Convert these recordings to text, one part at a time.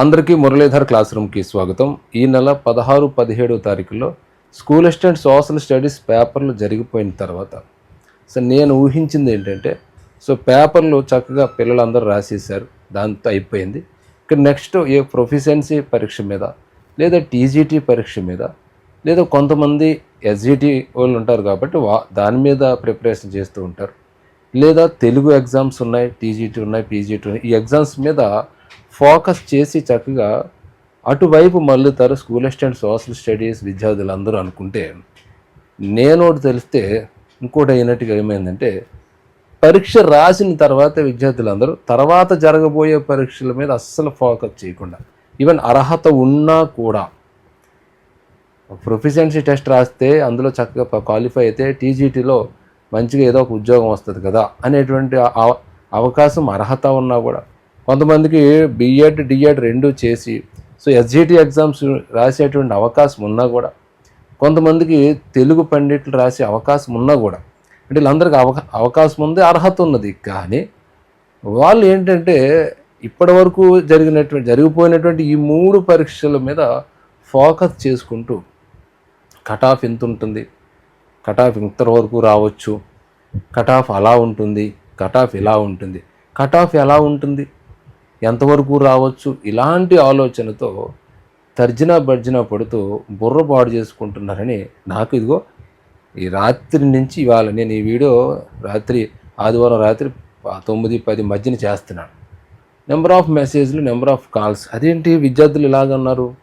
అందరికీ మురళీధర్ క్లాస్ రూమ్కి స్వాగతం. ఈ నెల పదహారు పదిహేడు తారీఖులో స్కూల్ అసిస్టెంట్ సోషల్ స్టడీస్ పేపర్లు జరిగిపోయిన తర్వాత సో నేను ఊహించింది ఏంటంటే సో పేపర్లు చక్కగా పిల్లలందరూ రాసేసారు దాంతో అయిపోయింది. ఇక నెక్స్ట్ ఏ ప్రొఫిషియన్సీ పరీక్ష మీద లేదా టీజీటీ పరీక్ష మీద లేదా కొంతమంది ఎస్జీటీ వాళ్ళు ఉంటారు కాబట్టి వా దాని మీద ప్రిపరేషన్ చేస్తూ ఉంటారు. లేదా తెలుగు ఎగ్జామ్స్ ఉన్నాయి టీజీటీ ఉన్నాయి పీజీటీ ఉన్నాయి. ఈ ఎగ్జామ్స్ మీద ఫోకస్ చేసి చక్కగా అటువైపు మళ్ళుతారు స్కూల్ అసిస్టెంట్ సోషల్ స్టడీస్ విద్యార్థులు అందరూ అనుకుంటే నేను ఒకటి తెలిస్తే ఇంకోటి అయినట్టుగా ఏమైందంటే పరీక్ష రాసిన తర్వాత విద్యార్థులందరూ తర్వాత జరగబోయే పరీక్షల మీద అస్సలు ఫోకస్ చేయకుండా ఈవెన్ అర్హత ఉన్నా కూడా ప్రొఫిషియన్సీ టెస్ట్ రాస్తే అందులో చక్కగా క్వాలిఫై అయితే టీజీటీలో మంచిగా ఏదో ఒక ఉద్యోగం వస్తుంది కదా అనేటువంటి అవ- అవకాశం అర్హత ఉన్నా కూడా కొంతమందికి బిఎడ్ డిఎడ్ రెండు చేసి సో ఎస్జిటి ఎగ్జామ్స్ రాసేటువంటి అవకాశం ఉన్నా కూడా కొంతమందికి తెలుగు పండిట్లు రాసే అవకాశం ఉన్నా కూడా అంటే వీళ్ళందరికీ అవకా అవకాశం ఉంది అర్హత ఉన్నది. కానీ వాళ్ళు ఏంటంటే ఇప్పటి వరకు జరిగినటువంటి జరిగిపోయినటువంటి ఈ మూడు పరీక్షల మీద ఫోకస్ చేసుకుంటూ కట్ ఆఫ్ ఎంత ఉంటుంది కట్ ఆఫ్ ఇంత వరకు రావచ్చు కట్ ఆఫ్ అలా ఉంటుంది కట్ ఆఫ్ ఇలా ఉంటుంది. కట్ ఆఫ్ ఎలా ఉంటుంది? ఎంతవరకు రావచ్చు? ఇలాంటి ఆలోచనతో తర్జన భర్జన పడుతూ బుర్ర పాడు చేసుకుంటున్నారని నాకు ఇదిగో ఈ రాత్రి నుంచి ఇవాళ నేను ఈ వీడియో రాత్రి ఆదివారం రాత్రి తొమ్మిది పది మధ్యన చేస్తున్నాను. నెంబర్ ఆఫ్ మెసేజ్లు నెంబర్ ఆఫ్ కాల్స్ అదేంటి? విద్యార్థులు ఇలాగన్నారు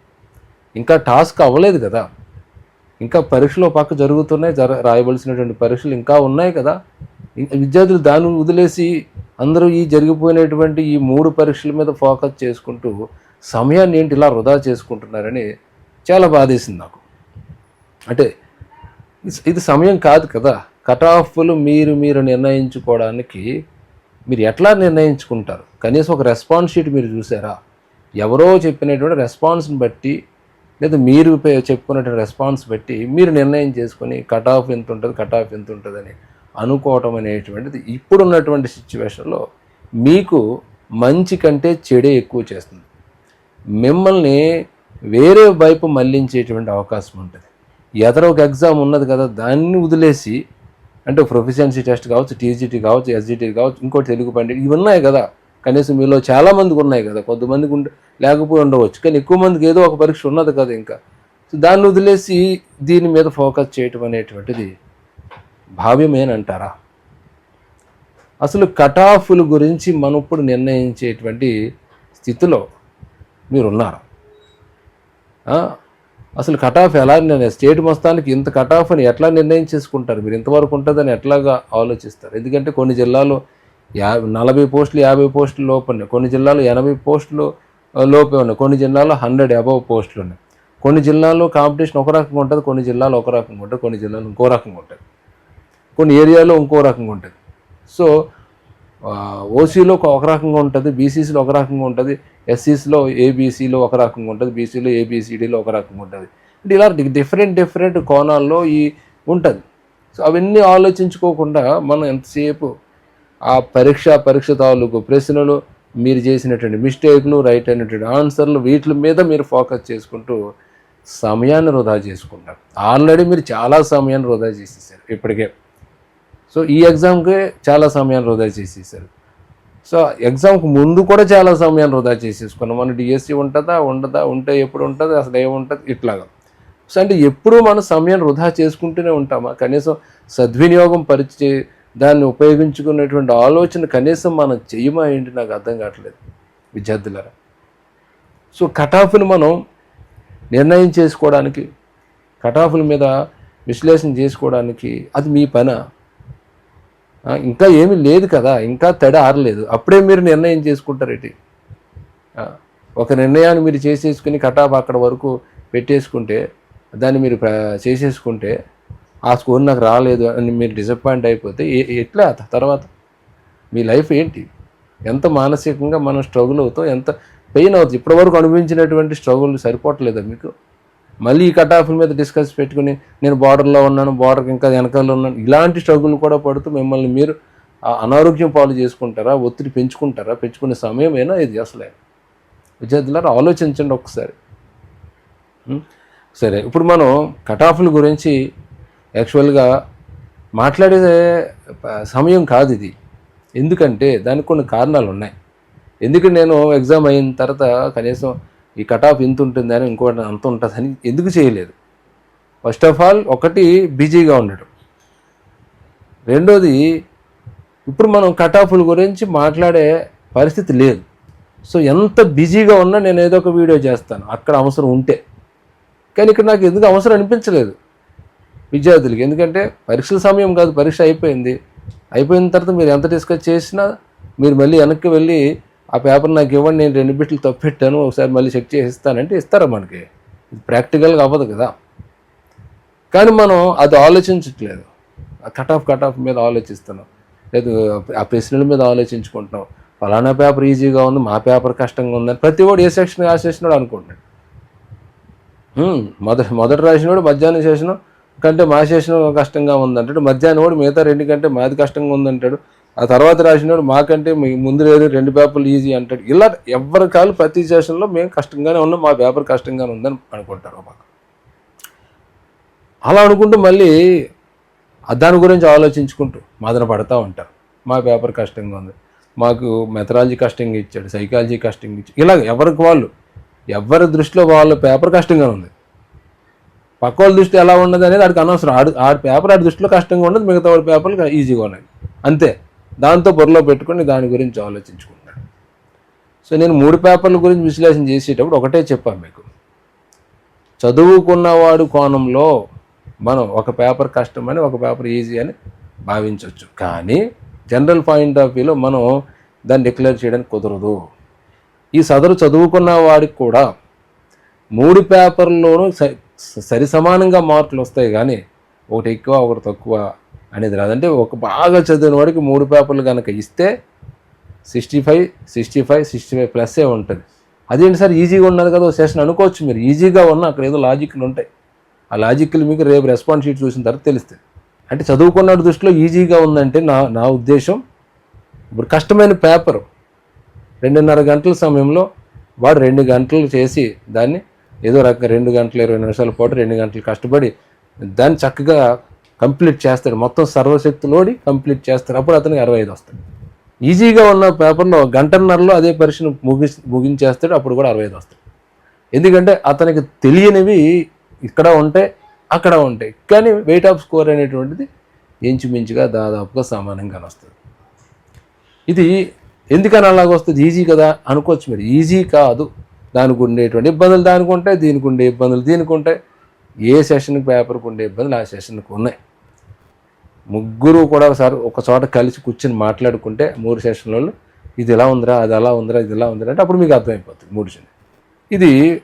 ఇంకా టాస్క్ అవ్వలేదు కదా. ఇంకా పరీక్షలు పక్క జరుగుతున్నాయి జర రాయవలసినటువంటి పరీక్షలు ఇంకా ఉన్నాయి కదా. విద్యార్థులు దాన్ని వదిలేసి అందరూ ఈ జరిగిపోయినటువంటి ఈ మూడు పరీక్షల మీద ఫోకస్ చేసుకుంటూ సమయాన్ని ఏంటి ఇలా వృధా చేసుకుంటున్నారని చాలా బాధేసింది నాకు. అంటే ఇది- సమయం కాదు కదా. కట్ ఆఫ్లు మీరు మీరు నిర్ణయించుకోవడానికి మీరు ఎట్లా నిర్ణయించుకుంటారు? కనీసం ఒక రెస్పాన్స్ షీట్ మీరు చూసారా? ఎవరో చెప్పినటువంటి రెస్పాన్స్ని బట్టి లేదా మీరు పే- చెప్పుకున్నటువంటి రెస్పాన్స్ బట్టి మీరు నిర్ణయం చేసుకొని కట్ ఆఫ్ ఎంత ఉంటుంది కట్ ఆఫ్ ఎంత ఉంటుందని అనుకోవటం అనేటువంటిది ఇప్పుడున్నటువంటి సిచ్యువేషన్లో మీకు మంచి కంటే చెడే ఎక్కువ చేస్తుంది. మిమ్మల్ని వేరే వైపు మళ్ళించేటువంటి అవకాశం ఉంటుంది. ఎదర ఒక ఎగ్జామ్ ఉన్నది కదా దాన్ని వదిలేసి అంటే ప్రొఫిషియన్సీ టెస్ట్ కావచ్చు టీజీటీ కావచ్చు ఎస్జిటీ కావచ్చు ఇంకోటి తెలుగు పండిట్ ఇవి ఉన్నాయి కదా. కనీసం మీలో చాలామందికి ఉన్నాయి కదా. కొంతమందికి ఉండ లేకపోయి ఉండవచ్చు. కానీ ఎక్కువ మందికి ఏదో ఒక పరీక్ష ఉన్నది కదా ఇంకా. సో దాన్ని వదిలేసి దీని మీద ఫోకస్ చేయటం అనేటువంటిది భావ్యమేనంటారా? అసలు కటాఫ్ల గురించి మనం ఇప్పుడు నిర్ణయించేటువంటి స్థితిలో మీరు ఉన్నారా అసలు కటాఫ్ ఎలా నేను స్టేట్ మొత్తానికి ఇంత కటాఫ్ అని ఎట్లా నిర్ణయం చేసుకుంటారు? మీరు ఇంతవరకు ఉంటుందని ఎట్లాగా ఆలోచిస్తారు? ఎందుకంటే కొన్ని జిల్లాలో యా నలభై పోస్టులు యాభై పోస్టులు లోపు ఉన్నాయి. కొన్ని జిల్లాలో ఎనభై పోస్టులు లోపే ఉన్నాయి. కొన్ని జిల్లాలో హండ్రెడ్ అబవ్ పోస్టులు ఉన్నాయి. కొన్ని జిల్లాల్లో కాంపిటీషన్ ఒక రకంగా ఉంటుంది కొన్ని జిల్లాలో ఒక రకంగా ఉంటుంది కొన్ని జిల్లాలో ఇంకో రకంగా ఉంటుంది. కొన్ని ఏరియాలో ఇంకో రకంగా ఉంటుంది. సో ఓసీలో ఒక రకంగా ఉంటుంది బీసీసీలో ఒక రకంగా ఉంటుంది ఎస్సీస్లో ఏబీసీలో ఒక రకంగా ఉంటుంది బీసీలో ఏబిసిడిలో ఒక రకంగా ఉంటుంది. అంటే ఇలా డిఫరెంట్ డిఫరెంట్ కోణాల్లో ఈ ఉంటుంది. సో అవన్నీ ఆలోచించుకోకుండా మనం ఎంతసేపు ఆ పరీక్ష పరీక్ష తాలూకు ప్రశ్నలు మీరు చేసినటువంటి మిస్టేక్లు రైట్ అయినటువంటి ఆన్సర్లు వీటి మీద మీరు ఫోకస్ చేసుకుంటూ సమయాన్ని వృధా చేసుకుంటారు. ఆల్రెడీ మీరు చాలా సమయాన్ని వృధా చేసేసారు ఇప్పటికే. సో ఈ ఎగ్జామ్కే చాలా సమయాన్ని వృధా చేసేసారు. సో ఎగ్జామ్కి ముందు కూడా చాలా సమయాన్ని వృధా చేసేసుకున్నాం. మన డిఎస్సి ఉంటుందా ఉండదా ఉంటే ఎప్పుడు ఉంటుంది అసలు ఏముంటుంది ఇట్లాగా. సో అంటే ఎప్పుడూ మనం సమయం వృధా చేసుకుంటూనే ఉంటామా? కనీసం సద్వినియోగం పరిచే దాన్ని ఉపయోగించుకునేటువంటి ఆలోచన కనీసం మనం చేయమా ఏంటి నాకు అర్థం కావట్లేదు విద్యార్థులారా. సో కటాఫ్ని మనం నిర్ణయం చేసుకోవడానికి కటాఫ్ల మీద విశ్లేషణ చేసుకోవడానికి అది మీ పనా? ఇంకా ఏమీ లేదు కదా ఇంకా తడ ఆరలేదు. అప్పుడే మీరు నిర్ణయం చేసుకుంటారు ఏంటి ఒక నిర్ణయాన్ని మీరు చేసేసుకుని కటాప్ అక్కడ వరకు పెట్టేసుకుంటే దాన్ని మీరు చేసేసుకుంటే ఆ స్కోర్ నాకు రాలేదు అని మీరు డిసప్పాయింట్ అయిపోతే ఎట్లా తర్వాత? మీ లైఫ్ ఏంటి? ఎంత మానసికంగా మనం స్ట్రగుల్ అవుతాం ఎంత పెయిన్ అవుతుంది? ఇప్పటివరకు అనుభవించినటువంటి స్ట్రగుల్ సరిపోవట్లేదా మీకు? మళ్ళీ ఈ కట్ మీద డిస్కస్ పెట్టుకుని నేను బార్డర్లో ఉన్నాను బార్డర్కి ఇంకా వెనకాల ఉన్నాను. ఇలాంటి స్ట్రగుల్ కూడా పడుతూ మిమ్మల్ని మీరు అనారోగ్యం పాలు చేసుకుంటారా ఒత్తిడి పెంచుకుంటారా పెంచుకునే సమయమైనా ఇది అసలే? విద్యార్థులారా ఆలోచించండి ఒకసారి సరే ఇప్పుడు మనం కటాఫ్ల గురించి యాక్చువల్గా మాట్లాడే సమయం కాదు ఇది. ఎందుకంటే దానికి కొన్ని కారణాలు ఉన్నాయి ఎందుకంటే నేను ఎగ్జామ్ అయిన తర్వాత కనీసం ఈ కటాఫ్ ఇంత ఉంటుందని ఇంకోటి అంత ఉంటుందని ఎందుకు చేయలేదు? ఫస్ట్ ఆఫ్ ఆల్ ఒకటి బిజీగా ఉండడం. రెండోది ఇప్పుడు మనం కటాఫ్ల గురించి మాట్లాడే పరిస్థితి లేదు. సో ఎంత బిజీగా ఉన్నా నేను ఏదో ఒక వీడియో చేస్తాను. అక్కడ అవసరం ఉంటే. కానీ ఇక్కడ నాకు ఎందుకు అవసరం అనిపించలేదు? విద్యార్థులకి. ఎందుకంటే పరీక్షల సమయం కాదు పరీక్ష అయిపోయింది. అయిపోయిన తర్వాత మీరు ఎంత డిస్కస్ చేసినా మీరు మళ్ళీ వెనక్కి వెళ్ళి ఆ పేపర్ నాకు ఇవ్వండి నేను రెండు బిట్లు తప్పెట్టాను ఒకసారి మళ్ళీ చెక్ చేసి ఇస్తానంటే ఇస్తారా మనకి. ప్రాక్టికల్గా అవ్వదు కదా. కానీ మనం అది ఆలోచించట్లేదు. ఆ కట్ ఆఫ్ కట్ ఆఫ్ మీద ఆలోచిస్తున్నాం. లేదు ఆ ప్రశ్నల మీద ఆలోచించుకుంటున్నాం. ఫలానా పేపర్ ఈజీగా ఉంది మా పేపర్ కష్టంగా ఉందని ప్రతి వాడు ఏ సెక్షన్ ఆ సెషన్ అనుకుంటున్నాడు. మొదటి మొదటి రాసినోడు మధ్యాహ్నం చేసిన కంటే మా చేసిన కష్టంగా ఉందంటాడు మధ్యాహ్నం వాడు మిగతా రెండు కంటే మాది కష్టంగా ఉందంటాడు. ఆ తర్వాత రాసినోడు మాకంటే మీ ముందు లేదు రెండు పేపర్లు ఈజీ అంటాడు. ఇలా ఎవరి కాలు ప్రతి సెషన్లో మేము కష్టంగానే ఉన్నాం మా పేపర్ కష్టంగానే ఉందని అనుకుంటారు మాకు. అలా అనుకుంటూ మళ్ళీ దాని గురించి ఆలోచించుకుంటూ మదన పడతా ఉంటారు. మా పేపర్ కష్టంగా ఉంది. మాకు మెథడాలజీ కష్టంగా ఇచ్చాడు సైకాలజీ కష్టంగా ఇచ్చాడు. ఇలా ఎవరికి వాళ్ళు ఎవరి దృష్టిలో వాళ్ళ పేపర్ కష్టంగా ఉంది. పక్క వాళ్ళ దృష్టి ఎలా ఉన్నది అనేది ఆడికి అనవసరం. ఆడు ఆడి పేపర్ ఆడి దృష్టిలో కష్టంగా ఉండదు మిగతా వాళ్ళ పేపర్లు ఈజీగా ఉన్నాయి. అంతే. దాంతో బుర్రలో పెట్టుకుని దాని గురించి ఆలోచించుకుంటాడు. సో నేను మూడు పేపర్ల గురించి విశ్లేషణ చేసేటప్పుడు ఒకటే చెప్పాను మీకు. చదువుకున్నవాడు కోణంలో మనం ఒక పేపర్ కష్టమని ఒక పేపర్ ఈజీ అని భావించవచ్చు. కానీ జనరల్ పాయింట్ ఆఫ్ వ్యూలో మనం దాన్ని డిక్లేర్ చేయడానికి కుదరదు. ఈ సదరు చదువుకున్న వాడికి కూడా మూడు పేపర్లోనూ స- సరి సమానంగా మార్కులు వస్తాయి కానీ ఒకటి ఎక్కువ ఒకటి తక్కువ అనేది రాదంటే ఒక బాగా చదివిన వాడికి మూడు పేపర్లు కనుక ఇస్తే sixty five sixty five sixty five ప్లస్సే ఉంటుంది. అదేంటి సార్ ఈజీగా ఉన్నది కదా సెషన్ అనుకోవచ్చు మీరు. ఈజీగా ఉన్నా అక్కడ ఏదో లాజిక్లు ఉంటాయి. ఆ లాజిక్లు మీకు రేపు రెస్పాన్స్ షీట్ చూసిన తర్వాత తెలుస్తుంది అంటే చదువుకున్న దృష్టిలో ఈజీగా ఉందంటే నా నా ఉద్దేశం ఇప్పుడు కష్టమైన పేపర్ రెండున్నర గంటల సమయంలో వాడు రెండు గంటలు చేసి దాన్ని ఏదో రక రెండు గంటలు ఇరవై నిమిషాల పాటు రెండు గంటలు కష్టపడి దాన్ని చక్కగా కంప్లీట్ చేస్తాడు. మొత్తం సర్వశక్తులోడి కంప్లీట్ చేస్తాడు. అప్పుడు అతనికి అరవై ఐదు వస్తాడు. ఈజీగా ఉన్న పేపర్లో గంటన్నరలో అదే పరీక్షను ముగి ముగించేస్తాడు. అప్పుడు కూడా అరవై ఐదు వస్తాడు. ఎందుకంటే అతనికి తెలియనివి ఇక్కడ ఉంటాయి అక్కడ ఉంటాయి కానీ వెయిట్ ఆఫ్ స్కోర్ అనేటువంటిది ఇంచుమించుగా దాదాపుగా సమానంగా వస్తుంది. ఇది ఎందుకని అలాగ వస్తుంది? ఈజీ కదా అనుకోవచ్చు మీరు. ఈజీ కాదు. దానికి ఉండేటువంటి ఇబ్బందులు దానికి ఉంటాయి దీనికి ఉండే ఇబ్బందులు దీనికి ఉంటాయి. ఏ సెషన్కి పేపర్కి ఉండే ఇబ్బందులు ఆ సెషన్కి ఉన్నాయి. ముగ్గురు కూడా ఒకసారి ఒక చోట కలిసి కూర్చొని మాట్లాడుకుంటే మూడు సెషన్లలో ఇది ఎలా ఉందిరా అది అలా ఉందిరా ఇది ఎలా ఉందిరా అంటే అప్పుడు మీకు అర్థమైపోతుంది మూడు సెషన్ ఇది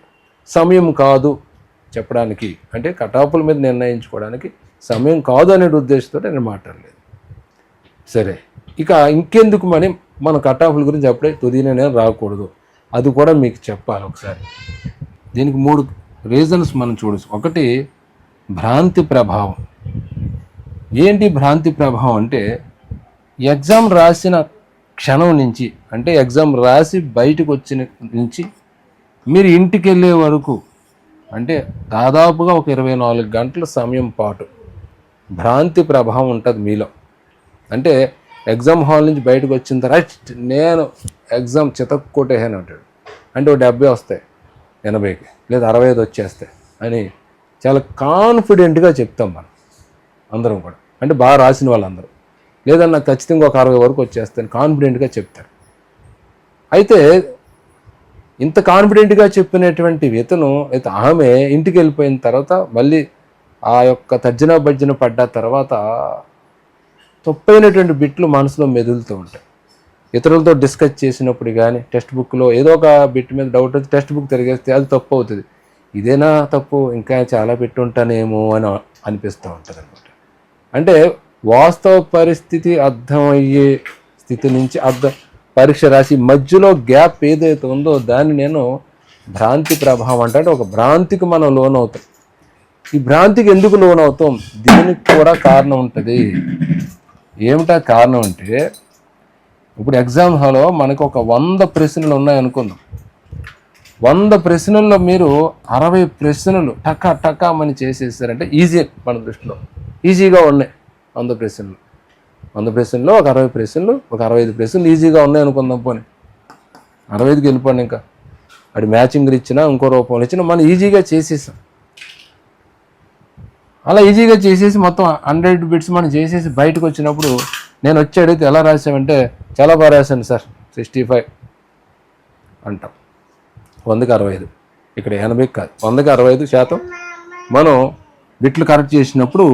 సమయం కాదు చెప్పడానికి అంటే కటాపుల మీద నిర్ణయించుకోవడానికి సమయం కాదు అనే ఉద్దేశంతో నేను మాట్లాడలేదు. సరే ఇక ఇంకెందుకు మరి మన కటాఫ్ల గురించి అప్పుడే తుదినే రాకూడదు. అది కూడా మీకు చెప్పాలి ఒకసారి. దీనికి మూడు రీజన్స్ మనం చూడొచ్చు. ఒకటి భ్రాంతి ప్రభావం. ఏంటి భ్రాంతి ప్రభావం అంటే ఎగ్జామ్ రాసిన క్షణం నుంచి అంటే ఎగ్జామ్ రాసి బయటకు వచ్చిన నుంచి మీరు ఇంటికి వెళ్ళే వరకు అంటే దాదాపుగా ఒక ఇరవై నాలుగు గంటల సమయం పాటు భ్రాంతి ప్రభావం ఉంటుంది మీలో. అంటే ఎగ్జామ్ హాల్ నుంచి బయటకు వచ్చిన తర్వాత నేను ఎగ్జామ్ చితక్కొట్టేసాను అంటాడు. అంటే ఒక డెబ్బై వస్తాయి. ఎనభైకి లేదా అరవై ఐదు వచ్చేస్తే అని చాలా కాన్ఫిడెంట్గా చెప్తాం మనం అందరం కూడా. అంటే బాగా రాసిన వాళ్ళందరూ. లేదా నాకు ఖచ్చితంగా ఒక అరవై వరకు వచ్చేస్తాను కాన్ఫిడెంట్గా చెప్తారు. అయితే ఇంత కాన్ఫిడెంట్గా చెప్పినటువంటి ఇతను అయితే ఆమె ఇంటికి వెళ్ళిపోయిన తర్వాత మళ్ళీ ఆ యొక్క తర్జన భర్జన పడ్డ తర్వాత తప్పైనటువంటి బిట్లు మనసులో మెదులుతూ ఉంటాయి. ఇతరులతో డిస్కస్ చేసినప్పుడు కానీ టెక్స్ట్ బుక్లో ఏదో ఒక బిట్ మీద డౌట్ వచ్చి టెక్స్ట్ బుక్ తిరిగేస్తే అది తప్పు అవుతుంది. ఇదేనా తప్పు? ఇంకా చాలా పెట్టుంటానేమో అని అనిపిస్తూ ఉంటుంది అనమాట అంటే వాస్తవ పరిస్థితి అర్థమయ్యే స్థితి నుంచి అర్థం పరీక్ష రాసి మధ్యలో గ్యాప్ ఏదైతే ఉందో దాన్ని నేను భ్రాంతి ప్రభావం అంటే ఒక భ్రాంతికి మనం లోన్ అవుతాం ఈ భ్రాంతికి ఎందుకు లోన్ అవుతాం దీనికి కూడా కారణం ఉంటుంది. ఏమిటా కారణం అంటే ఇప్పుడు ఎగ్జామ్ హాల్లో మనకు ఒక వంద ప్రశ్నలు ఉన్నాయనుకుందాం వంద ప్రశ్నల్లో మీరు అరవై ప్రశ్నలు టకా టకా అని చేసేసారంటే ఈజీ మన దృష్టిలో. ఈజీగా ఉన్నాయి వంద ప్రశ్నలు. వంద ప్రశ్నల్లో ఒక అరవై ప్రశ్నలు ఒక అరవై ఐదు ప్రశ్నలు ఈజీగా ఉన్నాయి అనుకుందాం పోనీ. అరవై ఐదుకి వెళ్ళిపోండి ఇంకా. అది మ్యాచింగ్ ఇచ్చినా ఇంకో రూపంలో ఇచ్చినా మనం ఈజీగా చేసేసాం. అలా ఈజీగా చేసేసి మొత్తం హండ్రెడ్ బిట్స్ మనం చేసేసి బయటకు వచ్చినప్పుడు నేను వచ్చి అడిగితే ఎలా రాసామంటే చాలా బాగా రాశాను సార్ సిక్స్టీ ఫైవ్ అంటాం. వందకి అరవై ఐదు. ఇక్కడ ఎనభై కాదు వందకి అరవై ఐదు శాతం. మనం బిట్లు కరెక్ట్ చేసినప్పుడు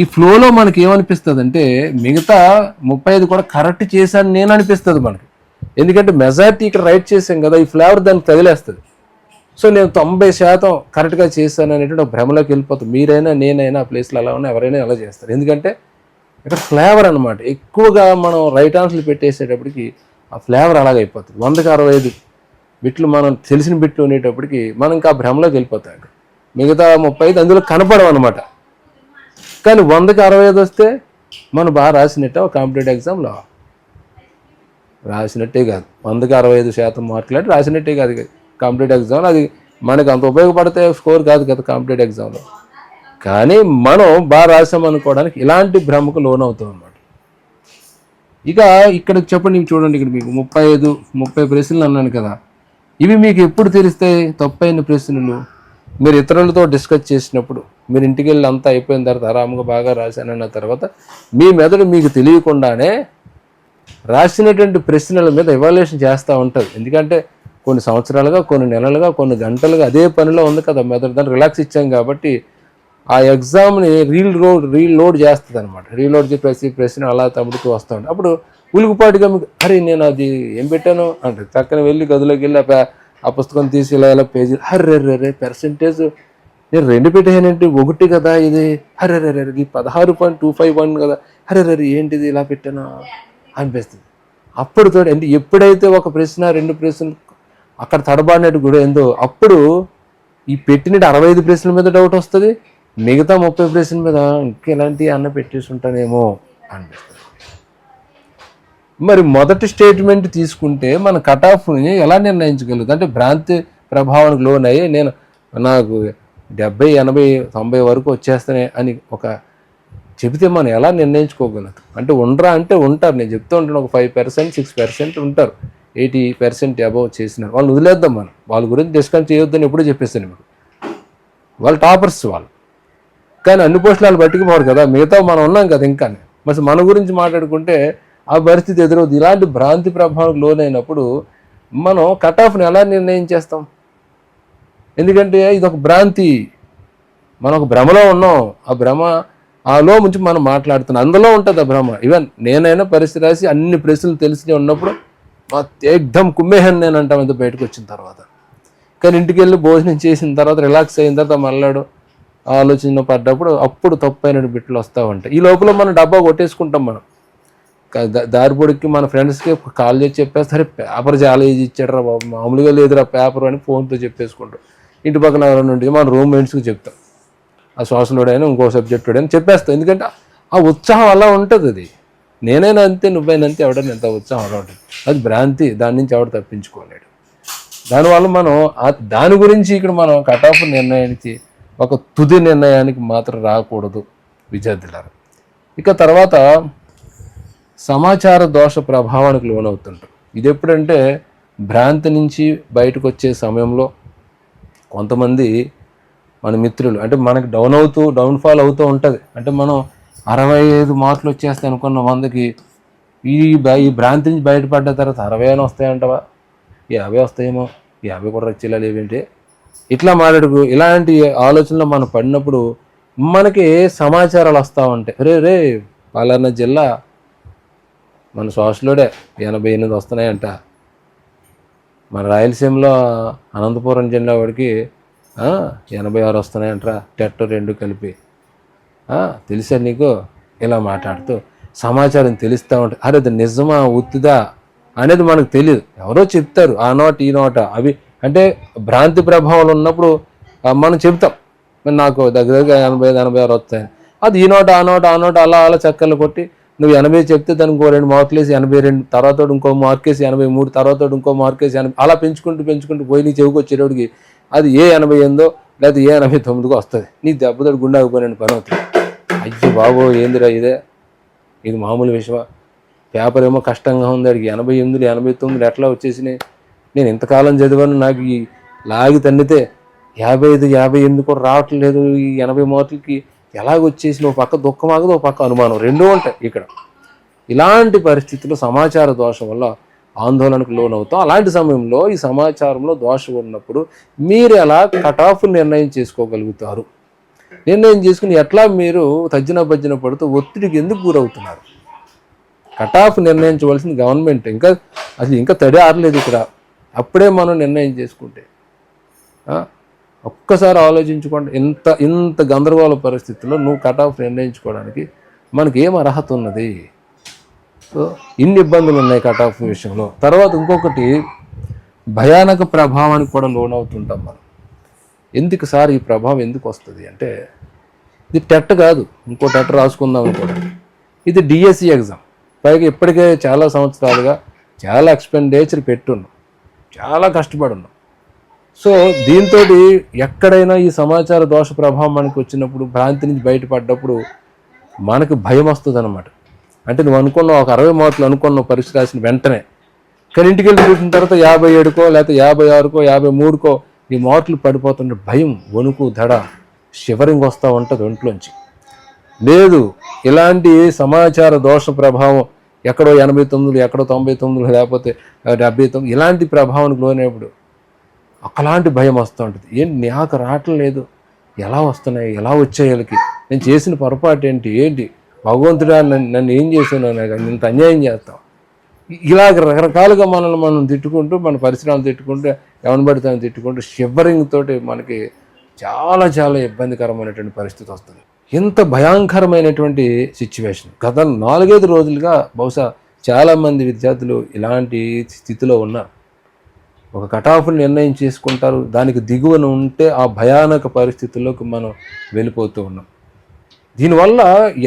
ఈ ఫ్లోలో మనకి ఏమనిపిస్తుంది అంటే మిగతా ముప్పై ఐదు కూడా కరెక్ట్ చేశాను నేను అనిపిస్తుంది మనకి. ఎందుకంటే మెజారిటీ ఇక్కడ రైట్ చేసాం కదా ఈ ఫ్లేవర్ దానికి తగిలేస్తుంది సో నేను తొంభై శాతం కరెక్ట్గా చేశాను అనేటువంటి ఒక భ్రమలోకి వెళ్ళిపోతాం. మీరైనా నేనైనా ఆ ప్లేస్లో అలా ఉన్నా ఎవరైనా అలా చేస్తారు. ఎందుకంటే ఇక్కడ ఫ్లేవర్ అనమాట ఎక్కువగా మనం రైట్ ఆన్సర్లు పెట్టేసేటప్పటికి ఆ ఫ్లేవర్ అలాగ అయిపోతుంది. వందకి అరవై ఐదు బిట్లు మనం తెలిసిన బిట్లు ఉండేటప్పటికి మనం ఇంకా భ్రమలోకి వెళ్ళిపోతాడు మిగతా ముప్పై ఐదు అందులో కనపడవు అనమాట కానీ వందకి అరవై ఐదు వస్తే మనం బాగా రాసినట్టే ఒక కాంపిటేటివ్ ఎగ్జామ్లో రాసినట్టే కాదు. వందకి అరవై ఐదు శాతం మార్కులు అంటే రాసినట్టే కాదు. కాంపిటేటివ్ ఎగ్జామ్లో అది మనకు అంత ఉపయోగపడితే స్కోర్ కాదు కదా కాంపిటేటివ్ ఎగ్జామ్లో కానీ మనం బాగా రాసామనుకోవడానికి ఇలాంటి భ్రమకు లోనవుతాం అన్నమాట. ఇక ఇక్కడ చెప్పండి చూడండి ఇక్కడ మీకు ముప్పై ఐదు ముప్పై ప్రశ్నలు అన్నాను కదా. ఇవి మీకు ఎప్పుడు తెలుస్తాయి తప్పైన ప్రశ్నలు. మీరు ఇతరులతో డిస్కస్ చేసినప్పుడు మీరు ఇంటికి వెళ్ళి అంతా అయిపోయిన తర్వాత ఆరాముగా బాగా రాశానన్న తర్వాత మీ మెదడు మీకు తెలియకుండానే రాసినటువంటి ప్రశ్నల మీద ఎవాల్యుయేషన్ చేస్తూ ఉంటుంది. ఎందుకంటే కొన్ని సంవత్సరాలుగా కొన్ని నెలలుగా కొన్ని గంటలుగా అదే పనిలో ఉంది కదా మెదడు. దాన్ని రిలాక్స్ ఇచ్చాం కాబట్టి ఆ ఎగ్జామ్ని రీల్ రోడ్ రీల్ లోడ్ చేస్తుంది అనమాట రీలోడ్ చేసి ప్రతి ప్రశ్న అలా తమ్ముడుతూ వస్తుంది అప్పుడు ఉలుగుపాటుగా మీకు అరే నేను అది ఏం పెట్టాను? అంటే చక్కన వెళ్ళి గదిలోకి వెళ్ళి ఆ పుస్తకం తీసి ఇలా ఇలా పేజీ అర్రే రే పర్సంటేజ్ నేను రెండు పెట్టానంటే? ఒకటి కదా ఇది. అరే రే రే ఇది పదహారు పాయింట్ టూ ఫైవ్ వన్ కదా. అరే రే ఏంటిది ఇలా పెట్టానా? అనిపిస్తుంది. అప్పుడుతో అంటే ఎప్పుడైతే ఒక ప్రశ్న రెండు ప్రశ్నలు అక్కడ తడబాడినట్టు కూడా ఏందో అప్పుడు ఈ పెట్టినట్టు అరవై ఐదు ప్రశ్నల మీద డౌట్ వస్తుంది. మిగతా ముప్పై పర్సెంట్ మీద ఇంకెలాంటి అన్న పెట్టేసి ఉంటానేమో అనిపిస్తుంది. మరి మొదటి స్టేట్మెంట్ తీసుకుంటే మన కట్ ఆఫ్ని ఎలా నిర్ణయించగలుగుతుంది అంటే భ్రాంతి ప్రభావానికి లోనయ్యి నేను నాకు డెబ్బై ఎనభై తొంభై వరకు వచ్చేస్తానే అని ఒక చెబితే మనం ఎలా నిర్ణయించుకోగలుగుతాం? అంటే ఉండరా అంటే ఉంటారు. నేను చెప్తూ ఉంటాను ఒక ఫైవ్ పర్సెంట్ సిక్స్ పర్సెంట్ ఉంటారు. ఎయిటీ పర్సెంట్ అబౌవ్ చేసినారు. వాళ్ళు వదిలేద్దాం మనం. వాళ్ళ గురించి డిస్కస్ చేయొద్దని ఎప్పుడూ చెప్పేస్తాను మీకు వాళ్ళు టాపర్స్ వాళ్ళు. కానీ అన్ని పోషణాలు వాళ్ళు పట్టుకుపోరు కదా మిగతా మనం ఉన్నాం కదా ఇంకా. మరి మన గురించి మాట్లాడుకుంటే ఆ పరిస్థితి ఎదురవుతుంది ఇలాంటి భ్రాంతి ప్రభావం లోనైనప్పుడు మనం కట్ ఆఫ్ని ఎలా నిర్ణయం చేస్తాం? ఎందుకంటే ఇది ఒక భ్రాంతి. మనం ఒక భ్రమలో ఉన్నాం. ఆ భ్రమ ఆలో నుంచి మనం మాట్లాడుతున్నాం. అందులో ఉంటుంది ఆ భ్రమ. ఈవెన్ నేనైనా పరిస్థితి రాసి అన్ని ప్రశ్నలు తెలిసి ఉన్నప్పుడు మా ఏకదం కుమ్మేహన్ నేను అంటాం. ఇంత బయటకు వచ్చిన తర్వాత. కానీ ఇంటికి వెళ్ళి భోజనం చేసిన తర్వాత రిలాక్స్ అయిన తర్వాత మళ్ళాడు ఆలోచన పడ్డప్పుడు అప్పుడు తప్పైన బిట్లు వస్తూ ఉంటాయి. ఈ లోపల మనం డబ్బా కొట్టేసుకుంటాం మనం. దారిపొడికి మన ఫ్రెండ్స్కి కాల్ చేసి చెప్పేస్తారు పేపర్ చాలా ఈజీ బాబు మామూలుగా లేదురా పేపర్ అని ఫోన్తో చెప్పేసుకుంటాం. ఇంటి పక్కన ఎవరైనా ఉంటే మన రూమ్మేట్స్కి చెప్తాం. ఆ సోషల్ ఇంకో సబ్జెక్ట్ అయినా చెప్పేస్తాం. ఎందుకంటే ఆ ఉత్సాహం అలా ఉంటుంది అది. నేనైనా అంతే నువ్వైనా అంతే ఎంత ఉత్సాహం అలా ఉంటుంది. అది భ్రాంతి దాని నుంచి ఎవడు తప్పించుకోలేడు. దానివల్ల మనం ఆ- దాని గురించి ఇక్కడ మనం కట్ ఆఫ్ నిర్ణయానికి ఒక తుది నిర్ణయానికి మాత్రం రాకూడదు విద్యార్థులారు. ఇక తర్వాత సమాచార దోష ప్రభావానికి లోనవుతుంటాం ఇది ఎప్పుడంటే భ్రాంతి నుంచి బయటకు వచ్చే సమయంలో కొంతమంది మన మిత్రులు అంటే మనకి డౌన్ అవుతూ డౌన్ఫాల్ అవుతూ ఉంటుంది. అంటే మనం అరవై ఐదు మార్కులు వచ్చేస్తాయి అనుకున్న వందకి ఈ ఈ భ్రాంతి నుంచి బయటపడ్డ తర్వాత అరవై అని వస్తాయంటవా? యాభై వస్తాయేమో యాభై కూడా వచ్చేలా లేవేంటి? ఇట్లా మాట్లాడుకు ఇలాంటి ఆలోచనలు మనం పడినప్పుడు మనకి సమాచారాలు వస్తూ ఉంటాయి? రే రే పలానా జిల్లా మన సోషలోడే ఎనభై ఎనిమిది వస్తున్నాయంట. మన రాయలసీమలో అనంతపురం జిల్లా వాడికి ఎనభై ఆరు వస్తున్నాయంటరా టెట్ రెండు కలిపి. తెలుసా నీకు? ఇలా మాట్లాడుతూ సమాచారం తెలుస్తూ ఉంటుంది అరే అది నిజమా ఉత్తిదా అనేది మనకు తెలియదు ఎవరో చెప్తారు ఆ నోట ఈ నోట అవి అంటే భ్రాంతి ప్రభావాలు ఉన్నప్పుడు మనం చెప్తాం నాకు దగ్గర దగ్గర ఎనభై ఐదు ఎనభై ఆరు వస్తాయి అది ఈ నోట ఆ నోట ఆ నోట అలా అలా చక్కర్లు కొట్టి నువ్వు ఎనభై చెప్తే దానికి ఇంకో రెండు మార్కులు వేసి ఎనభై రెండు తర్వాత ఇంకో మార్క్ వేసి ఎనభై మూడు తర్వాత ఇంకో మార్క్ వేసి ఎనభై అలా పెంచుకుంటూ పెంచుకుంటూ పోయి నీ చెవికి వచ్చేటప్పటికి అది ఏ ఎనభై ఎనిమిదో లేకపోతే ఏ ఎనభై తొమ్మిదికో వస్తుంది. నీ దెబ్బతోడు గుండె ఆగిపోయిన పని అవుతుంది. అయ్యో బాబో ఏందిరా ఇదే? ఇది మామూలు విషయమా? పేపర్ ఏమో కష్టంగా ఉంది అడిగి ఎనభై ఎనిమిది ఎనభై తొమ్మిది ఎట్లా వచ్చేసినాయి? నేను ఇంతకాలం చదివాను నాకు ఈ లాగి తన్నితే యాభై ఐదు యాభై ఎనిమిది కూడా రావట్లేదు ఈ ఎనభై మార్కులకి ఎలాగొచ్చేసి ఒక పక్క దుఃఖం ఆగదు ఒక పక్క అనుమానం. రెండూ ఉంటాయి ఇక్కడ. ఇలాంటి పరిస్థితుల్లో సమాచార దోషం వల్ల ఆందోళనకు లోనవుతాం. అలాంటి సమయంలో ఈ సమాచారంలో దోషం ఉన్నప్పుడు మీరు ఎలా కట్ ఆఫ్ నిర్ణయం చేసుకోగలుగుతారు? నిర్ణయం చేసుకుని ఎట్లా మీరు తజ్జన భజ్జన పడుతూ ఒత్తిడికి ఎందుకు గురవుతున్నారు? కట్ ఆఫ్ నిర్ణయించవలసింది గవర్నమెంట్. ఇంకా అసలు ఇంకా తడి ఆరలేదు ఇక్కడ. అప్పుడే మనం నిర్ణయం చేసుకుంటే ఒక్కసారి ఆలోచించుకోండి ఇంత ఇంత గందరగోళ పరిస్థితుల్లో నువ్వు కట్ ఆఫ్ నిర్ణయించుకోవడానికి మనకి ఏం అర్హత ఉన్నది? సో ఇన్ని ఇబ్బందులు ఉన్నాయి కట్ ఆఫ్ విషయంలో. తర్వాత ఇంకొకటి భయానక ప్రభావానికి కూడా లోనవుతుంటాం మనం. ఎందుకు సార్ ఈ ప్రభావం ఎందుకు వస్తుంది అంటే ఇది టెట్ కాదు ఇంకో టెట్ రాసుకుందాం అనుకోండి. ఇది డిఎస్సి ఎగ్జామ్ పైగా ఇప్పటికే చాలా సంవత్సరాలుగా చాలా ఎక్స్పెండిచర్ పెట్టున్నాం. చాలా కష్టపడున్నాం. సో దీంతో ఎక్కడైనా ఈ సమాచార దోష ప్రభావం మనకు వచ్చినప్పుడు భ్రాంతి నుంచి బయటపడ్డప్పుడు మనకు భయం వస్తుంది అనమాట అంటే నువ్వు అనుకున్నావు ఒక అరవై మార్కులు అనుకున్నావు పరీక్ష రాసిన వెంటనే. కానీ ఇంటికి వెళ్ళి చూసిన తర్వాత యాభై ఏడుకో లేకపోతే యాభై ఆరుకో యాభై మూడుకో నీ మార్కులు పడిపోతుంటే భయం వణుకు దడ షివరింగ్ వస్తూ ఉంటుంది ఒంట్లోంచి. లేదు ఇలాంటి సమాచార దోష ప్రభావం ఎక్కడో ఎనభై తొమ్మిదిలో ఎక్కడో తొంభై తొమ్మిదిలో లేకపోతే డెబ్బై తొమ్మిది ఇలాంటి ప్రభావానికి లోనేప్పుడు ఒకలాంటి భయం వస్తూ ఉంటుంది. ఏంటి? నాకు రావటం లేదు. ఎలా వస్తున్నాయి? ఎలా వచ్చాయి వీళ్ళకి? నేను చేసిన పొరపాటు ఏంటి? ఏంటి? భగవంతుడా నన్ను నన్ను ఏం చేశాను నాకు ఇంత అన్యాయం చేస్తాం ఇలాగ రకరకాలుగా మనల్ని మనం తిట్టుకుంటూ మన పరిసరాలు తిట్టుకుంటూ ఎవరిని పడితే తిట్టుకుంటూ షివరింగ్ తోటి మనకి చాలా చాలా ఇబ్బందికరమైనటువంటి పరిస్థితి వస్తుంది. ఇంత భయంకరమైనటువంటి సిచ్యువేషన్ గత నాలుగైదు రోజులుగా బహుశా చాలామంది విద్యార్థులు ఇలాంటి స్థితిలో ఉన్నారు ఒక కటాఫ్ని నిర్ణయం చేసుకుంటారు. దానికి దిగువన ఉంటే ఆ భయానక పరిస్థితుల్లోకి మనం వెళ్ళిపోతూ ఉన్నాం. దీనివల్ల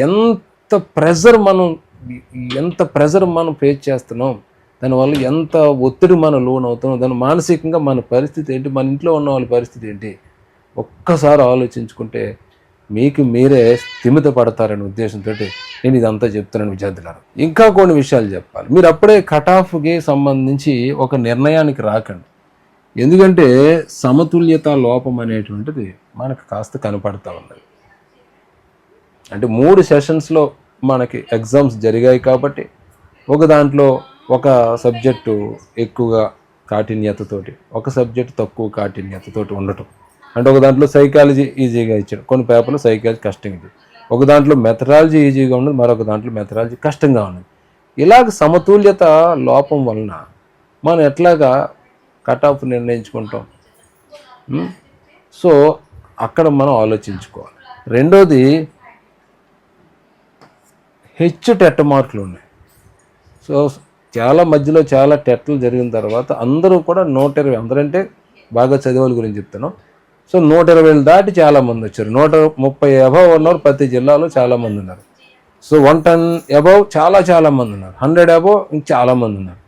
ఎంత ప్రెజర్ మనం ఎంత ప్రెజర్ మనం ఫేస్ చేస్తున్నాం దానివల్ల ఎంత ఒత్తిడి మనం లోన్ అవుతున్నాం దాని మానసికంగా మన పరిస్థితి ఏంటి మన ఇంట్లో ఉన్న వాళ్ళ పరిస్థితి ఏంటి ఒక్కసారి ఆలోచించుకుంటే మీకు మీరే స్థిమిత పడతారనే ఉద్దేశంతో నేను ఇదంతా చెప్తున్నాను విద్యార్థులారు. ఇంకా కొన్ని విషయాలు చెప్పాలి. మీరు అప్పుడే కట్ ఆఫ్కి సంబంధించి ఒక నిర్ణయానికి రాకండి. ఎందుకంటే సమతుల్యత లోపం అనేటువంటిది మనకు కాస్త కనపడతా ఉన్నది. అంటే మూడు సెషన్స్లో మనకి ఎగ్జామ్స్ జరిగాయి కాబట్టి ఒక దాంట్లో ఒక సబ్జెక్టు ఎక్కువగా కాఠిన్యతతోటి ఒక సబ్జెక్ట్ తక్కువ కాఠిన్యతతోటి ఉండటం. అంటే ఒక దాంట్లో సైకాలజీ ఈజీగా ఇచ్చాడు. కొన్ని పేపర్లు సైకాలజీ కష్టంగా ఒక దాంట్లో మెథడాలజీ ఈజీగా ఉన్నది మరొక దాంట్లో మెథడాలజీ కష్టంగా ఉన్నది. ఇలాగ సమతుల్యత లోపం వలన మనం ఎట్లాగా కట్ ఆఫ్ నిర్ణయించుకుంటాం? సో అక్కడ మనం ఆలోచించుకోవాలి. రెండోది హెచ్చు టెట్ మార్కులు ఉన్నాయి. సో చాలా మధ్యలో చాలా టెట్లు జరిగిన తర్వాత అందరూ కూడా నూట ఇరవై అందరంటే బాగా చదివే వాళ్ళ గురించి చెప్తాను సో నూట ఇరవై దాటి చాలా మంది వచ్చారు. నూట ముప్పై అబవ్ ఉన్నారు ప్రతి జిల్లాలో చాలామంది ఉన్నారు. సో వన్ టెన్ అబవ్ చాలా చాలా మంది ఉన్నారు. హండ్రెడ్ అబవ్ ఇంక చాలామంది ఉన్నారు.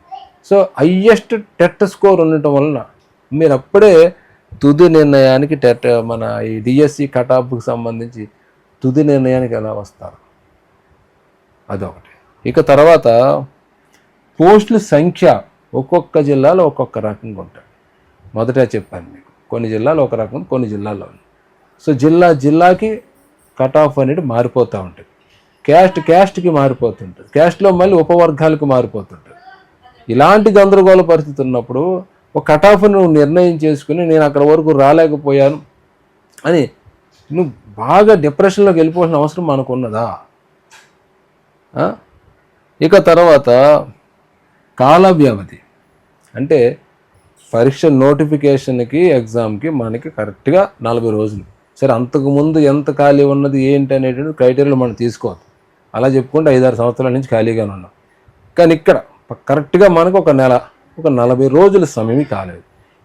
సో హయ్యెస్ట్ టెట్ స్కోర్ ఉండటం వలన మీరు అప్పుడే తుది నిర్ణయానికి టెట్ మన ఈ డిఎస్సి కటాఫ్కి సంబంధించి తుది నిర్ణయానికి ఎలా వస్తారు? అదొకటి. ఇక తర్వాత పోస్టుల సంఖ్య ఒక్కొక్క జిల్లాలో ఒక్కొక్క రకంగా ఉంటాయి మొదట చెప్పాను మీకు. కొన్ని జిల్లాలో ఒక రకం కొన్ని జిల్లాల్లో ఉంది సో జిల్లా జిల్లాకి కట్ ఆఫ్ అనేది మారిపోతూ ఉంటుంది. క్యాస్ట్ క్యాస్ట్కి మారిపోతుంటుంది. క్యాస్ట్లో మళ్ళీ ఉపవర్గాలకు మారిపోతుంటుంది. ఇలాంటి గందరగోళ పరిస్థితి ఉన్నప్పుడు ఒక కట్ ఆఫ్ నువ్వు నిర్ణయం చేసుకుని నేను అక్కడ వరకు రాలేకపోయాను అని నువ్వు బాగా డిప్రెషన్లోకి వెళ్ళిపోవాల్సిన అవసరం మనకు ఉన్నదా ఇక తర్వాత కాల వ్యవధి. అంటే పరీక్ష నోటిఫికేషన్కి ఎగ్జామ్కి మనకి కరెక్ట్గా నలభై రోజులు. సరే అంతకుముందు ఎంత ఖాళీ ఉన్నది ఏంటి అనేటువంటి క్రైటీరియాలు మనం తీసుకోవద్దు. అలా చెప్పుకుంటే ఐదారు సంవత్సరాల నుంచి ఖాళీగానే ఉన్నాం. కానీ ఇక్కడ కరెక్ట్గా మనకు ఒక నెల ఒక నలభై రోజుల సమయం కాలేదు.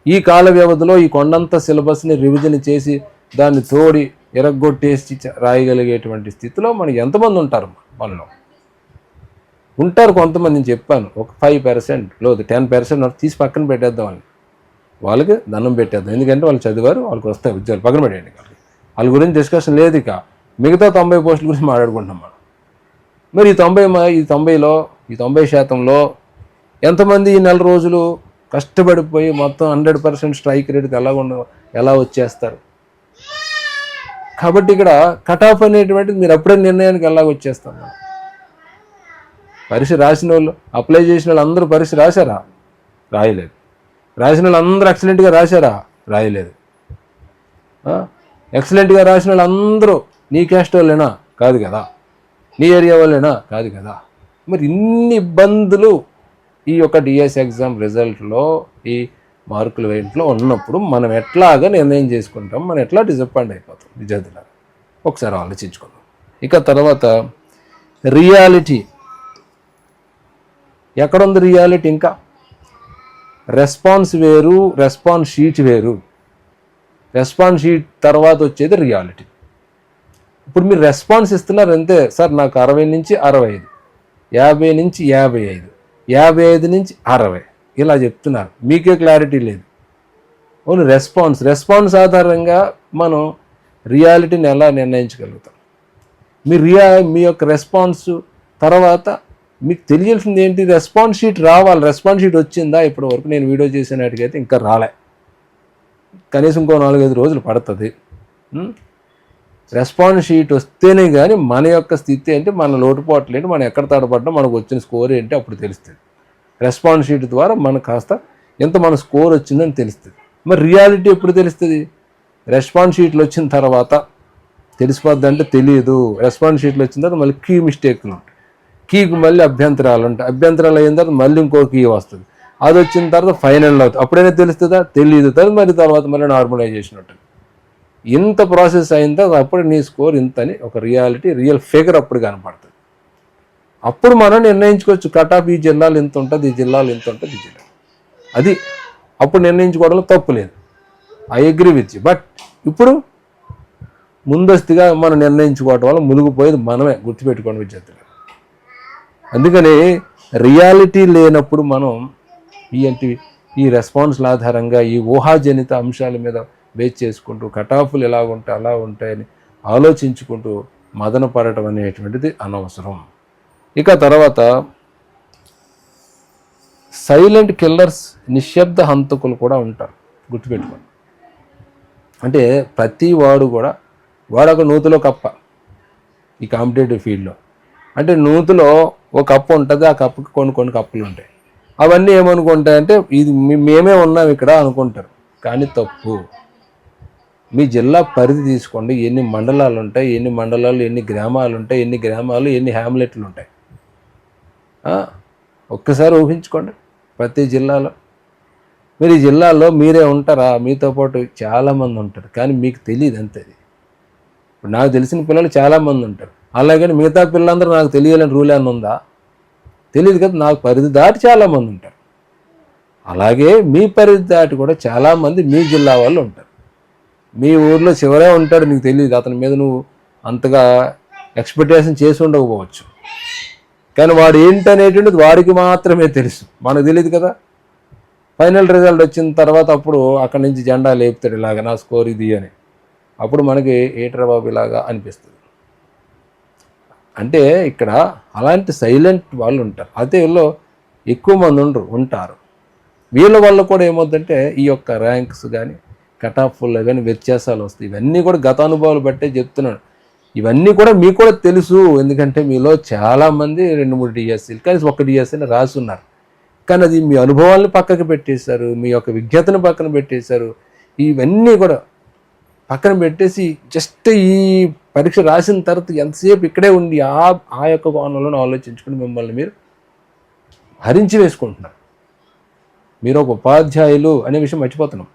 ఈ కాల వ్యవధిలో ఈ కొండంత సిలబస్ని రివిజన్ చేసి దాన్ని తోడి ఎరగొట్టేసి రాయగలిగేటువంటి స్థితిలో మనకి ఎంతమంది ఉంటారు మనలో? ఉంటారు కొంతమంది నేను చెప్పాను. ఒక ఫైవ్ పర్సెంట్ లేదు టెన్ పర్సెంట్ తీసి పక్కన పెట్టేద్దామని. వాళ్ళకి దండం పెట్టేద్దాం. ఎందుకంటే వాళ్ళు చదివారు వాళ్ళకి వస్తాయి ఉద్యోగాలు పక్కన పెట్టేయండి వాళ్ళ గురించి డిస్కషన్ లేదు ఇక. మిగతా తొంభై పోస్టుల గురించి మాట్లాడుకుంటున్నాం మనం. మరి ఈ తొంభై ఈ తొంభైలో ఈ తొంభై శాతంలో ఎంతమంది ఈ నెల రోజులు కష్టపడిపోయి మొత్తం హండ్రెడ్ పర్సెంట్ స్ట్రైక్ రేట్కి ఎలా ఉండ ఎలా వచ్చేస్తారు? కాబట్టి ఇక్కడ కట్ ఆఫ్ అనేటువంటిది మీరు అప్పుడే నిర్ణయానికి ఎలా వచ్చేస్తారు పరీక్ష రాసిన వాళ్ళు అప్లై చేసిన వాళ్ళు అందరూ పరీక్ష రాశారా? రాయలేదు. రాసిన వాళ్ళు అందరూ ఎక్సలెంట్గా రాశారా? రాయలేదు. ఎక్సలెంట్గా రాసిన వాళ్ళు అందరూ నీ క్యాస్ట్ వాళ్ళేనా? కాదు కదా. నీ ఏరియా వాళ్ళేనా? కాదు కదా. మరి ఇన్ని ఇబ్బందులు ఈ యొక్క డిఎస్ ఎగ్జామ్ రిజల్ట్లో ఈ మార్కుల వేయింట్లో ఉన్నప్పుడు మనం ఎట్లాగా నిర్ణయం చేసుకుంటాం మనం ఎట్లా డిసప్పాయింట్ అయిపోతాం విద్యార్థుల ఒకసారి ఆలోచించుకుందాం. ఇక తర్వాత రియాలిటీ ఎక్కడుంది రియాలిటీ ఇంకా? రెస్పాన్స్ వేరు రెస్పాన్స్ షీట్ వేరు. రెస్పాన్స్ షీట్ తర్వాత వచ్చేది రియాలిటీ. ఇప్పుడు మీరు రెస్పాన్స్ ఇస్తున్నారు అంతే. సార్ నాకు అరవై నుంచి అరవై ఐదు. యాభై నుంచి యాభై ఐదు. యాభై ఐదు నుంచి అరవై. ఇలా చెప్తున్నారు. మీకే క్లారిటీ లేదు. Only response. రెస్పాన్స్ ఆధారంగా మనం రియాలిటీని ఎలా నిర్ణయించగలుగుతాం? మీ రియా మీ యొక్క రెస్పాన్స్ తర్వాత మీకు తెలియాల్సింది ఏంటి? రెస్పాన్స్ షీట్ రావాలి. రెస్పాన్స్ షీట్ వచ్చిందా? ఇప్పటి వరకు నేను వీడియో చేసినట్టుకైతే ఇంకా రాలే. కనీసం ఇంకో నాలుగైదు రోజులు పడుతుంది. రెస్పాన్స్ షీట్ వస్తేనే కానీ మన యొక్క స్థితి ఏంటి? మన లోటుపాట్లు ఏంటి? మనం ఎక్కడ తడబడ్డా? మనకు వచ్చిన స్కోర్ ఏంటి? అప్పుడు తెలుస్తుంది. రెస్పాన్స్ షీట్ ద్వారా మనకు కాస్త ఎంత మన స్కోర్ వచ్చిందని తెలుస్తుంది. మరి రియాలిటీ ఎప్పుడు తెలుస్తుంది? రెస్పాన్స్ షీట్లు వచ్చిన తర్వాత. తెలిసిపోద్ది అంటే తెలియదు. రెస్పాన్స్ షీట్లు వచ్చిన తర్వాత మళ్ళీ కీ మిస్టేక్లు. కీకి మళ్ళీ అభ్యంతరాలు ఉంటాయి. అభ్యంతరాలు అయిన తర్వాత మళ్ళీ ఇంకో కీ వస్తుంది. అది వచ్చిన తర్వాత ఫైనల్ అవుతుంది. అప్పుడైనా తెలుస్తుందా? తెలియదు తర్వాత మరి తర్వాత మళ్ళీ నార్మలైజేషన్ ఉంటుంది. ఇంత ప్రాసెస్ అయిన తర్వాత అప్పుడు నీ స్కోర్ ఇంత అని ఒక రియాలిటీ రియల్ ఫిగర్ అప్పుడు కనపడుతుంది. అప్పుడు మనం నిర్ణయించుకోవచ్చు. కట్ ఆఫ్ ఈ జిల్లాలు ఇంత ఉంటుంది ఈ జిల్లాలు ఇంత ఉంటుంది ఈ జిల్లా అది అప్పుడు నిర్ణయించుకోవడంలో తప్పు లేదు. I agree with you but ఇప్పుడు ముందస్తుగా మనం నిర్ణయించుకోవడం వల్ల మునిగిపోయేది మనమే. గుర్తుపెట్టుకోండి విద్యార్థులు అందుకని రియాలిటీ లేనప్పుడు మనం ఈ ఈ రెస్పాన్స్ల ఆధారంగా ఈ ఊహాజనిత అంశాల మీద బేస్ చేసుకుంటూ కటాఫ్లు ఎలా ఉంటాయి అలా ఉంటాయని ఆలోచించుకుంటూ మదన పడటం అనేటువంటిది అనవసరం. ఇక తర్వాత సైలెంట్ కిల్లర్స్ నిశ్శబ్ద హంతకులు కూడా ఉంటారు గుర్తుపెట్టుకోండి. అంటే ప్రతి వాడు కూడా వాడొక నూతులో కప్ప ఈ కాంపిటేటివ్ ఫీల్డ్లో అంటే నూతులో ఒక కప్పు ఉంటుంది ఆ కప్పుకి కొన్ని కొన్ని కప్పులు ఉంటాయి. అవన్నీ ఏమనుకుంటాయంటే ఇది మేమే ఉన్నాం ఇక్కడ అనుకుంటారు. కానీ తప్పు. మీ జిల్లా పరిధి తీసుకోండి. ఎన్ని మండలాలు ఉంటాయి ఎన్ని మండలాలు ఎన్ని గ్రామాలు ఉంటాయి ఎన్ని గ్రామాలు ఎన్ని హ్యామ్లెట్లు ఉంటాయి. ఒక్కసారి ఊహించుకోండి ప్రతి జిల్లాలో. మీరు ఈ జిల్లాలో మీరే ఉంటారా? మీతో పాటు చాలామంది ఉంటారు. కానీ మీకు తెలియదు అంతే. అది ఇప్పుడు నాకు తెలిసిన పిల్లలు చాలామంది ఉంటారు. అలాగని మిగతా పిల్లలందరూ నాకు తెలియాలని రూల్ అని ఉందా? తెలియదు కదా నాకు పరిధి దాటి చాలామంది ఉంటారు. అలాగే మీ పరిధి దాటి కూడా చాలామంది మీ జిల్లా వాళ్ళు ఉంటారు. మీ ఊర్లో చివరే ఉంటాడు నీకు తెలియదు అతని మీద నువ్వు అంతగా ఎక్స్పెక్టేషన్ చేసి ఉండకపోవచ్చు. కానీ వాడు ఏంటనేటువంటిది వాడికి మాత్రమే తెలుసు. మనకు తెలియదు కదా. ఫైనల్ రిజల్ట్ వచ్చిన తర్వాత అప్పుడు అక్కడి నుంచి జెండా లేపుతాడు ఇలాగ నా స్కోర్ ఇది అని. అప్పుడు మనకి ఏట్రా బాబు ఇలాగా అనిపిస్తుంది. అంటే ఇక్కడ అలాంటి సైలెంట్ వాళ్ళు ఉంటారు. అదే వీళ్ళు ఎక్కువ మంది ఉండరు ఉంటారు. వీళ్ళ వల్ల కూడా ఏమవుతుందంటే ఈ యొక్క ర్యాంక్స్ కానీ కట్ ఆఫ్లో కానీ వ్యత్యాసాలు వస్తాయి. ఇవన్నీ కూడా గత అనుభవాలు బట్టే చెప్తున్నాను. ఇవన్నీ కూడా మీకు కూడా తెలుసు. ఎందుకంటే మీలో చాలామంది రెండు మూడు డిఎస్సీలు కానీ ఒక డిఎస్సీని రాసున్నారు కానీ అది మీ అనుభవాలను పక్కకు పెట్టేశారు మీ యొక్క విజ్ఞతను పక్కన పెట్టేశారు. ఇవన్నీ కూడా పక్కన పెట్టేసి జస్ట్ ఈ పరీక్ష రాసిన తర్వాత ఎంతసేపు ఇక్కడే ఉండి ఆ ఆ యొక్క కోణంలో ఆలోచించుకుని మిమ్మల్ని మీరు హరించి వేసుకుంటున్నారు. మీరు ఒక ఉపాధ్యాయులు అనే విషయం మర్చిపోతున్నాం.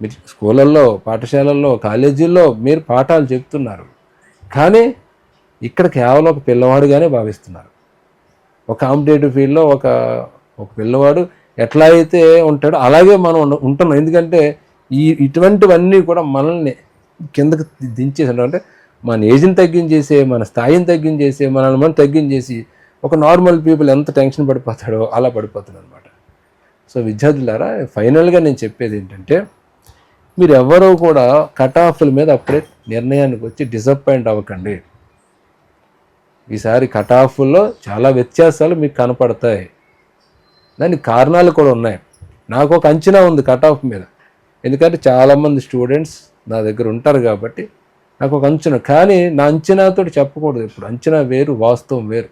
మీరు స్కూళ్ళల్లో పాఠశాలల్లో కాలేజీల్లో మీరు పాఠాలు చెప్తున్నారు. కానీ ఇక్కడ కేవలం ఒక పిల్లవాడుగానే భావిస్తున్నారు. ఒక కాంపిటేటివ్ ఫీల్డ్లో ఒక ఒక పిల్లవాడు ఎట్లా అయితే ఉంటాడో అలాగే మనం ఉంటున్నాం. ఎందుకంటే ఈ ఇటువంటివన్నీ కూడా మనల్ని కిందకి దించేసాడు అంటే మన ఏజ్ని తగ్గించేసే మన స్థాయిని తగ్గించేసే మనల్ని మనం తగ్గించేసి ఒక నార్మల్ పీపుల్ ఎంత టెన్షన్ పడిపోతాడో అలా పడిపోతాడు అనమాట సో విద్యార్థులారా ఫైనల్గా నేను చెప్పేది ఏంటంటే మీరు ఎవరూ కూడా కట్ ఆఫ్ల మీద అప్పుడే నిర్ణయానికి వచ్చి డిసప్పాయింట్ అవ్వకండి. ఈసారి కట్ ఆఫ్లో చాలా వ్యత్యాసాలు మీకు కనపడతాయి. దానికి కారణాలు కూడా ఉన్నాయి. నాకు ఒక అంచనా ఉంది కట్ ఆఫ్ మీద. ఎందుకంటే చాలామంది స్టూడెంట్స్ నా దగ్గర ఉంటారు కాబట్టి నాకు ఒక అంచనా. కానీ నా అంచనాతో చెప్పకూడదు ఇప్పుడు అంచనా వేరు వాస్తవం వేరు.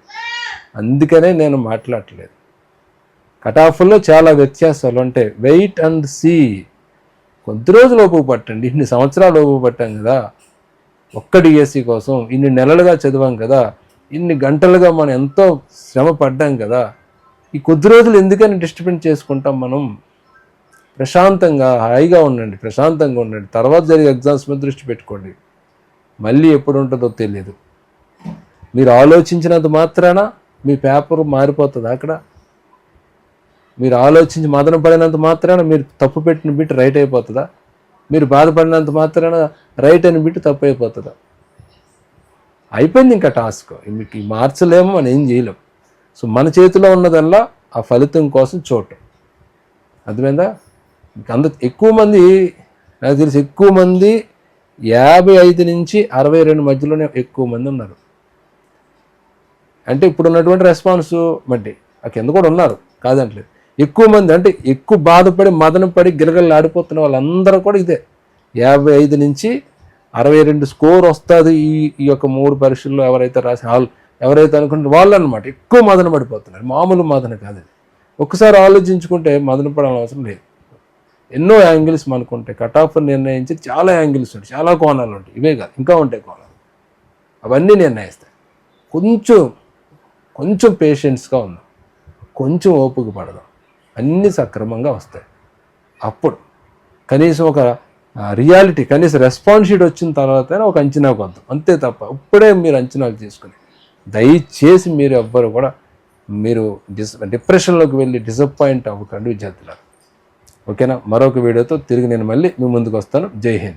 అందుకనే నేను మాట్లాడట్లేదు. కట్ ఆఫ్లో చాలా వ్యత్యాసాలు. ఉంటాయి వెయిట్ అండ్ సీ. కొద్ది రోజులు ఓపిక పట్టండి ఇన్ని సంవత్సరాలు ఓపిక పట్టాం కదా. ఒక్క డిఎస్సి కోసం ఇన్ని నెలలుగా చదివాం కదా. ఇన్ని గంటలుగా మనం ఎంతో శ్రమ పడ్డాం కదా. ఈ కొద్ది రోజులు ఎందుకని డిస్టర్బెన్స్ చేసుకుంటాం మనం? ప్రశాంతంగా హాయిగా ఉండండి ప్రశాంతంగా ఉండండి. తర్వాత జరిగే ఎగ్జామ్స్ మీద దృష్టి పెట్టుకోండి. మళ్ళీ ఎప్పుడు ఉంటుందో తెలియదు. మీరు ఆలోచించినంత మాత్రాన మీ పేపర్ మారిపోతుంది అక్కడ. మీరు ఆలోచించి మదన పడినంత మాత్రాన మీరు తప్పు పెట్టిన బిట్ రైట్ అయిపోతుందా? మీరు బాధపడినంత మాత్రాన రైట్ అని బిట్ తప్పు అయిపోతుందా? అయిపోయింది ఇంకా టాస్క్. మీకు మార్చలేము మనం ఏం చేయలేం. సో మన చేతిలో ఉన్నదల్లా ఆ ఫలితం కోసం చూడటం అర్థమైందా? అంద ఎక్కువ మంది నాకు తెలిసి ఎక్కువ మంది యాభై ఐదు నుంచి అరవై రెండు మధ్యలోనే ఎక్కువ మంది ఉన్నారు. అంటే ఇప్పుడు ఉన్నటువంటి రెస్పాన్స్ బట్టి ఆ కింద కూడా ఉన్నారు కాదంటలేదు. ఎక్కువ మంది అంటే ఎక్కువ బాధపడి మదన పడి గిలగలు ఆడిపోతున్న వాళ్ళందరూ కూడా ఇదే. యాభై ఐదు నుంచి అరవై రెండు స్కోర్ వస్తుంది ఈ ఈ యొక్క మూడు పరీక్షల్లో ఎవరైతే రాసి వాళ్ళు ఎవరైతే అనుకుంటే వాళ్ళు అనమాట ఎక్కువ మదన పడిపోతున్నారు. మామూలు మదన కాదు ఒక్కసారి ఆలోచించుకుంటే మదన పడాల్సిన అవసరం లేదు. ఎన్నో యాంగిల్స్ మనకు ఉంటాయి. కట్ ఆఫ్ నిర్ణయించి చాలా యాంగిల్స్ ఉంటాయి. చాలా కోణాలు ఉంటాయి. ఇవే కాదు ఇంకా ఉంటాయి కోణాలు. అవన్నీ నిర్ణయిస్తాయి. కొంచెం కొంచెం పేషెన్స్గా ఉందాం. కొంచెం ఓపిక పడదాం. అన్నీ సక్రమంగా వస్తాయి. అప్పుడు కనీసం ఒక రియాలిటీ కనీసం రెస్పాన్స్ షీట్ వచ్చిన తర్వాత ఒక అంచనా వద్దాం అంతే తప్ప ఇప్పుడే మీరు అంచనాలు తీసుకుని దయచేసి మీరు ఎవ్వరు కూడా మీరు డిస్ డిప్రెషన్లోకి వెళ్ళి డిసప్పాయింట్ అవ్వకండి విద్యార్థులకు ఓకేనా? మరొక వీడియోతో తిరిగి నేను మళ్ళీ మీ ముందుకు వస్తాను. జై హింద్.